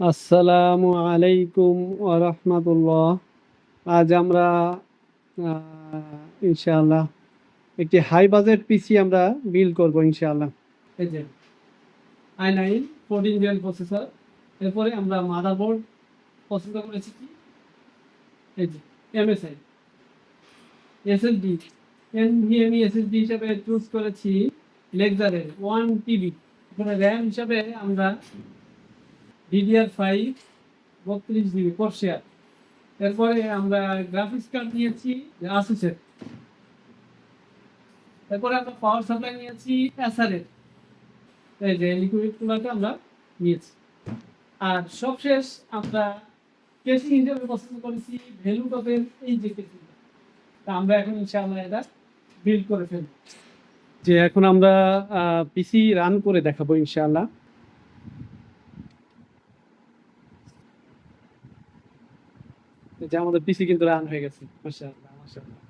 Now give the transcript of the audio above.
আসসালামু আলাইকুম ওরহমতুল্লাহ। আজ আমরা ইনশাআল্লাহ একটি হাই বাজেট পিসি আমরা বিল করব ইনশাআল্লাহ। এই যে I nine fourteen gen processor এরপরে আমরা মাদারবোর্ড পছন্দ করেছি কি? এই যে M S I S S D N V M E S S D হিসাবে চুজ করেছি লেকজারের ওয়ান টিবি র্যাম হিসাবে আমরা ডিডিআর ফাইভ বত্রিশ জিবি ফোর শেয়ার এরপরে আমরা গ্রাফিক্স কার্ড নিয়েছি আসুসের এরপরে আমরা পাওয়ার সাপ্লাই নিয়েছি এসআরের এই যে লিকুইড কুলারটা আমরা নিয়েছি। আর সবশেষ আমরা কেসিং হিসেবে পছন্দ করেছি ভ্যালু টপের এই যে কেসিংটা তা আমরা এখন ইনশাআল্লাহ এটা বিল্ড করে ফেলব। যে এখন আমরা পিসি রান করে দেখাবো ইনশাআল্লাহ। যে আমাদের পিসি কিন্তু রান হয়ে গেছে মাশাআল্লাহ মাশাআল্লাহ।